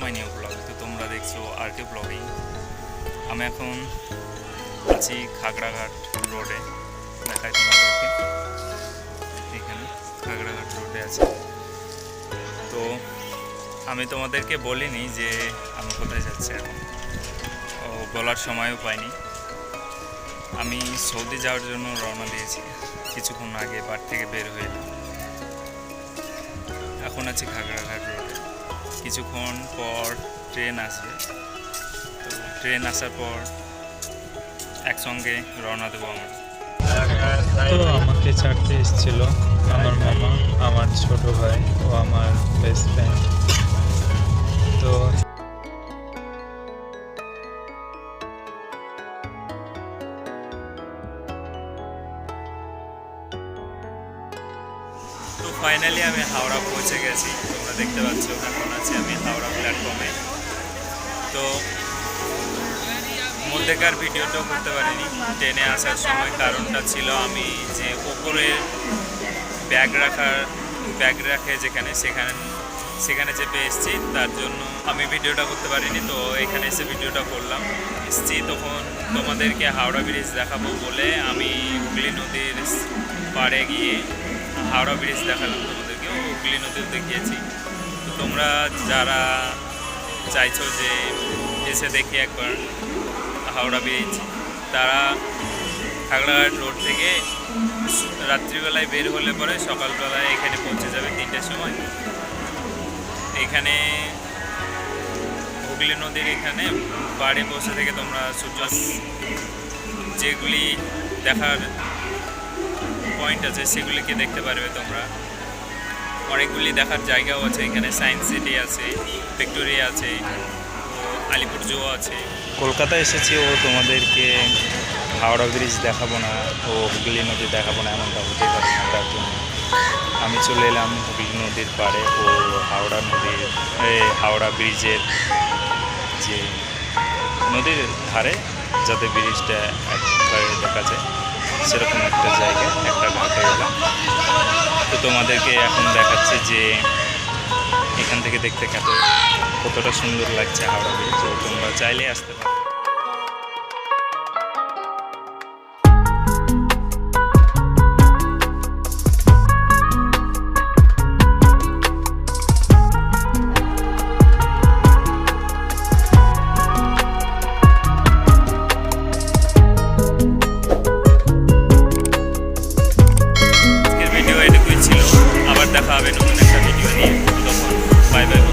My new blog, তো তোমরা দেখছ আর কে ব্লগিং। আমি এখন আছি খাগড়াঘাট রোডে, দেখাই তোমাদেরকে। এখানে খাগড়াঘাট রোডে আছে। তো আমি তোমাদেরকে বলিনি যে আমি কোথায় যাচ্ছি এখন। ও, বলার সময়ও পাইনি। আমি সৌদি যাওয়ার জন্য রওনা দিয়েছি কিছুক্ষণ আগে, বাড়ি থেকে বের হয়ে। এখন আছি খাগড়াঘাট রোডে। কিছুক্ষণ পর ট্রেন আসবে তো ট্রেন আসার পর একসঙ্গে রওনা দেবো আমরা। তো আমাকে ছাড়তে এসেছিল আমার মামা, আমার ছোট ভাই ও আমার বেস্ট ফ্রেন্ড তো ফাইনালি আমি হাওড়া পৌঁছে গেছি। তোমরা দেখতে পাচ্ছ এখন আছি আমি হাওড়া প্ল্যাটফর্মে তো মধ্যেকার ভিডিওটাও করতে পারিনি, ট্রেনে আসার সময় কারণটা ছিল আমি যে ওপরে ব্যাগ রাখার ব্যাগ রাখে যেখানে সেখানে সেখানে চেপে এসেছি, তার জন্য আমি ভিডিওটা করতে পারিনি, তো এখানে এসে ভিডিওটা করলাম। এসেছি তখন তোমাদেরকে হাওড়া ব্রিজ দেখাবো বলে আমি হুগলি নদীর পাড়ে গিয়ে হাওড়া ব্রিজ দেখালাম তোমাদেরকে হুগলি নদীও দেখিয়েছি। তো তোমরা যারা চাইছো যে এসে দেখি একবার হাওড়া ব্রিজ তারা খাগড়াঘাট রোড থেকে রাত্রিবেলায় বের হলে পরে সকালবেলায় এখানে পৌঁছে যাবে তিনটের সময়। এখানে হুগলি নদীর এখানে বাড়ি বসে থেকে তোমরা সূর্য যেগুলি দেখার পয়েন্ট আছে সেগুলিকে দেখতে পারবে তোমরা? অনেকগুলি দেখার জায়গাও আছে, এখানে সায়েন্স সিটি আছে ভিক্টোরিয়া আছে আলিপুর জু আছে। কলকাতা এসেছি, ও তোমাদেরকে হাওড়া ব্রিজ দেখাবো না, ও হুগলি নদী দেখাবো না, এমনটা হতেই পারে না, তার জন্য। আমি চলে এলাম হুগলি নদীর পাড়ে, ও হাওড়া নদীর হাওড়া ব্রিজের যে নদীর ধারে, যাতে ব্রিজটা একটা ঘাটে এলাম তো তোমাদেরকে এখন দেখাচ্ছি যে এখান থেকে দেখতে কত কতটা সুন্দর লাগছে হাওড়া তো তোমরা চাইলে আসতে পারো। આવે નવું નવી વીડિયો લઈએ બાય બાય